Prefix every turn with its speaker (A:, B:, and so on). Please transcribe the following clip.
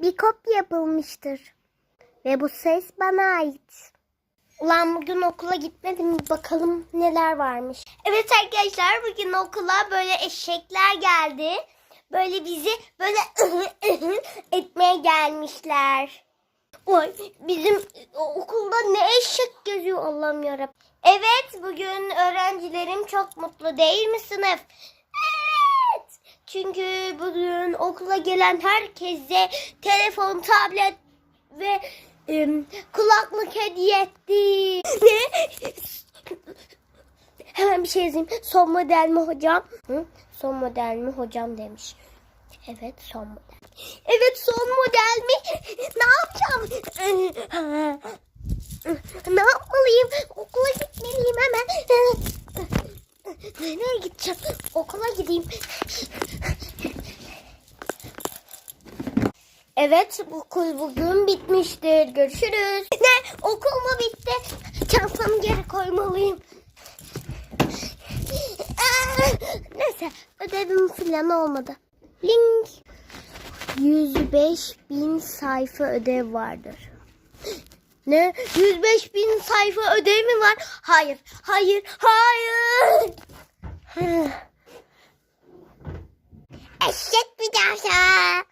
A: bir kopya yapılmıştır. Ve bu ses bana ait. Ulan bugün okula gitmedim bakalım neler varmış. Evet arkadaşlar bugün okula böyle eşekler geldi. Böyle bizi böyle etmeye gelmişler. Oy bizim okulda ne eşek geziyor Allah'ım yarabbim. Evet bugün öğrencilerim çok mutlu değil mi sınıf? Çünkü bugün okula gelen herkese telefon, tablet ve em, kulaklık hediye etti. Ne? Hemen bir şey yazayım. Son model mi hocam? Hı? Son model mi hocam demiş. Evet son model. Evet son model mi? Ne yapacağım? ne yapmalıyım? Okula gitmeliyim hemen. Nereye gideceğim? Okula gideyim. Evet okul bugün bitmiştir. Görüşürüz. Ne? Okul mu bitti? Çantamı geri koymalıyım. Aa, Neyse ödevim falan olmadı. Link. 105 bin sayfa ödev vardır. Ne? 105 bin sayfa ödev mi var? Hayır, hayır, hayır. Eşek bir daha.